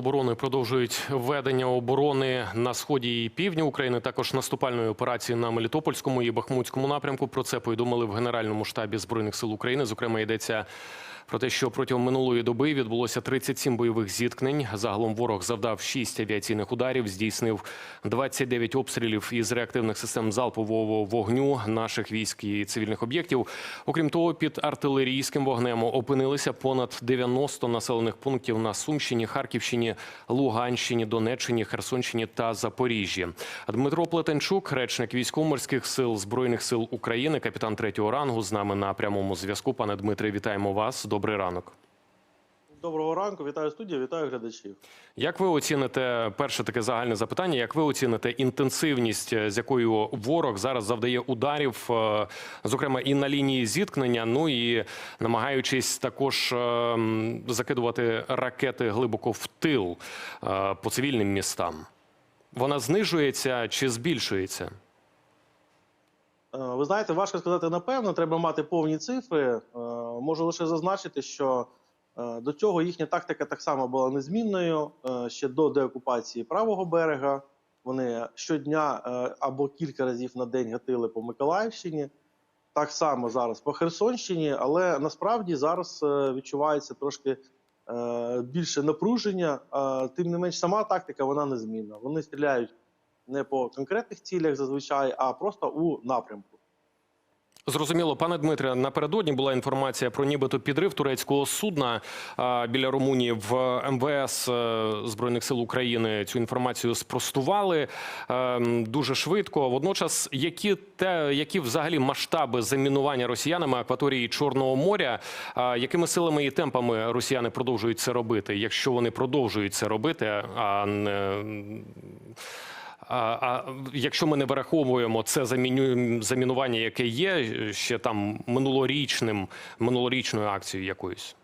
оборони продовжують ведення оборони на сході і півдні України. Також наступальної операції на Мелітопольському і Бахмутському напрямку. Про це повідомили в Генеральному штабі збройних сил України. Зокрема, йдеться про те, що протягом минулої доби відбулося 37 бойових зіткнень. Загалом ворог завдав 6 авіаційних ударів, здійснив 29 обстрілів із реактивних систем залпового вогню наших військ і цивільних об'єктів. Окрім того, під артилерійським вогнем опинилися понад 90 населених пунктів на Сумщині, Харківщині, Луганщині, Донеччині, Херсонщині та Запоріжжі. Дмитро Плетенчук, речник військово-морських сил збройних сил України, капітан третього рангу, з нами на прямому зв'язку. Пане Дмитре, вітаємо вас. Добрий ранок. Доброго ранку, вітаю студію, вітаю глядачів. Як ви оціните перше таке загальне запитання? Як ви оціните інтенсивність, е, з якою ворог зараз завдає ударів, е, зокрема і на лінії зіткнення? Ну і намагаючись також е, закидувати ракети глибоко в тил е, по цивільним містам? Вона знижується чи збільшується? Ви знаєте, важко сказати напевно, треба мати повні цифри. Можу лише зазначити, що до цього їхня тактика так само була незмінною е, ще до деокупації правого берега. Вони щодня е, або кілька разів на день гатили по Миколаївщині. Так само зараз по Херсонщині, але насправді зараз е, відчувається трошки е, більше напруження. Е, Тим не менш, сама тактика вона незмінна. Вони стріляють не по конкретних цілях зазвичай, а просто у напрямку. Зрозуміло, пане Дмитре, напередодні була інформація про нібито підрив турецького судна біля Румунії в МВС е, збройних сил України. Цю інформацію спростували е, дуже швидко. Водночас, які те, які взагалі масштаби замінування росіянами акваторії Чорного моря, якими силами і темпами росіяни продовжують це робити, якщо вони продовжують це робити, а не а, якщо ми не враховуємо це замінування, яке є ще там минулорічним, минулорічною акцією якоюсь.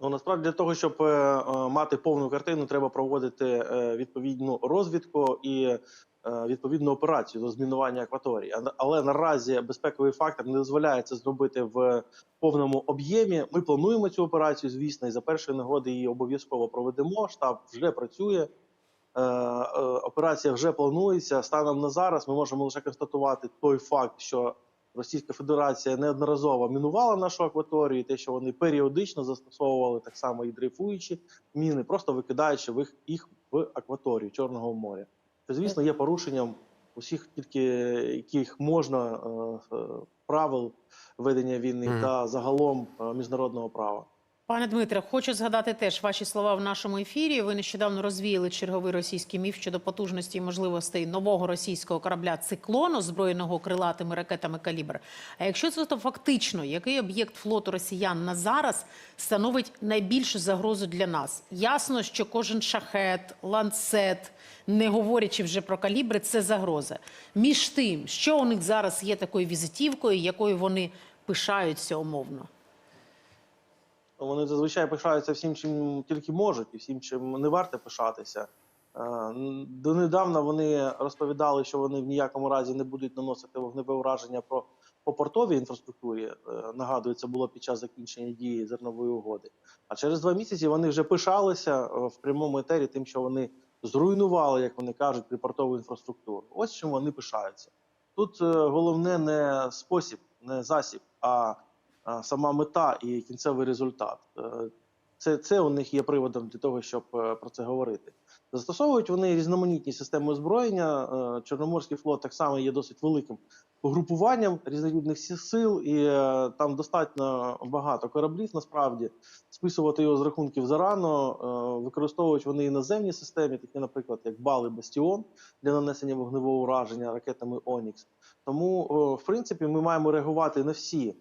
Ну насправді для того, щоб е, е, мати повну картину, треба проводити е, відповідну розвідку і е, відповідну операцію до змінування акваторії. Але наразі безпековий фактор не дозволяє це зробити в повному об'ємі. Ми плануємо цю операцію, звісно, і за першої нагоди її обов'язково проведемо. Штаб вже працює. Е, е, Операція вже планується. Станом на зараз ми можемо лише констатувати той факт, що Російська Федерація неодноразово мінувала нашу акваторію, те, що вони періодично застосовували так само і дрейфуючі міни, просто викидаючи їх- їх в акваторію Чорного моря. Це, звісно, є порушенням усіх тільки яких можна е, правил ведення війни та загалом міжнародного права. Пане Дмитре, хочу згадати теж ваші слова в нашому ефірі. Ви нещодавно розвіяли черговий російський міф щодо потужності і можливостей нового російського корабля циклон, озброєного крилатими ракетами калібр. А якщо це то фактично, який об'єкт флоту росіян на зараз становить найбільшу загрозу для нас? Ясно, що кожен шахет, ланцет, не говорячи вже про калібри, це загроза. Між тим, що у них зараз є такою візитівкою, якою вони пишаються умовно. Вони зазвичай пишаються всім, чим тільки можуть, і всім, чим не варто пишатися. Е, Донедавна вони розповідали, що вони в ніякому разі не будуть наносити вогневе ураження про по портовій інфраструктурі. Е, Нагадую, це було під час закінчення дії зернової угоди. А через два місяці вони вже пишалися е, в прямому етері тим, що вони зруйнували, як вони кажуть, припортову інфраструктуру. Ось чим вони пишаються. Тут головне не спосіб, не засіб, а, сама мета і кінцевий результат. Е, Це, це у них є приводом для того, щоб е, про це говорити. Застосовують вони різноманітні системи озброєння. Е, Чорноморський флот так само є досить великим угрупуванням різновидних сил, і там достатньо багато кораблів. Насправді списувати його з рахунків зарано. Використовують вони іноземні системи, такі, наприклад, як Бал і Бастіон для нанесення вогневого ураження ракетами Онікс. Тому, в принципі, ми маємо реагувати на всі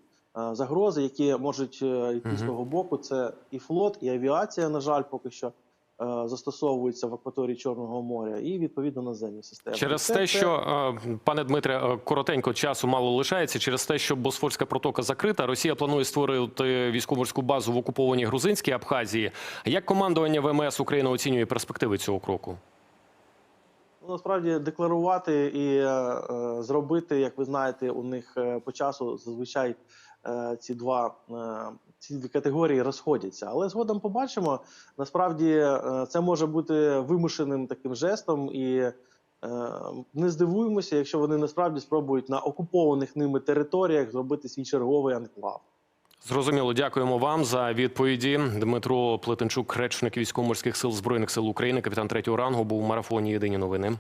загрози, які можуть е, йти з того боку. Це і флот, і авіація, на жаль, поки що. е, Застосовуються в акваторії Чорного моря і відповідно наземні системи. Через Це- те, що е, пане Дмитре, е, коротенько часу мало лишається. Через те, що Босфорська протока закрита, Росія планує створити військово-морську базу в окупованій грузинській Абхазії. Як командування ВМС України оцінює перспективи цього кроку? Ну, насправді декларувати і е, е, зробити, як ви знаєте, у них е, по часу зазвичай е, ці два е, ці дві категорії розходяться. Але згодом побачимо. Насправді е, це може бути вимушеним таким жестом, і е, не здивуємося, якщо вони насправді спробують на окупованих ними територіях зробити свій черговий анклав. Зрозуміло, дякуємо вам за відповіді. Дмитро Плетенчук, речник військово-морських сил збройних сил України, капітан третього рангу, був у марафоні Єдині новини.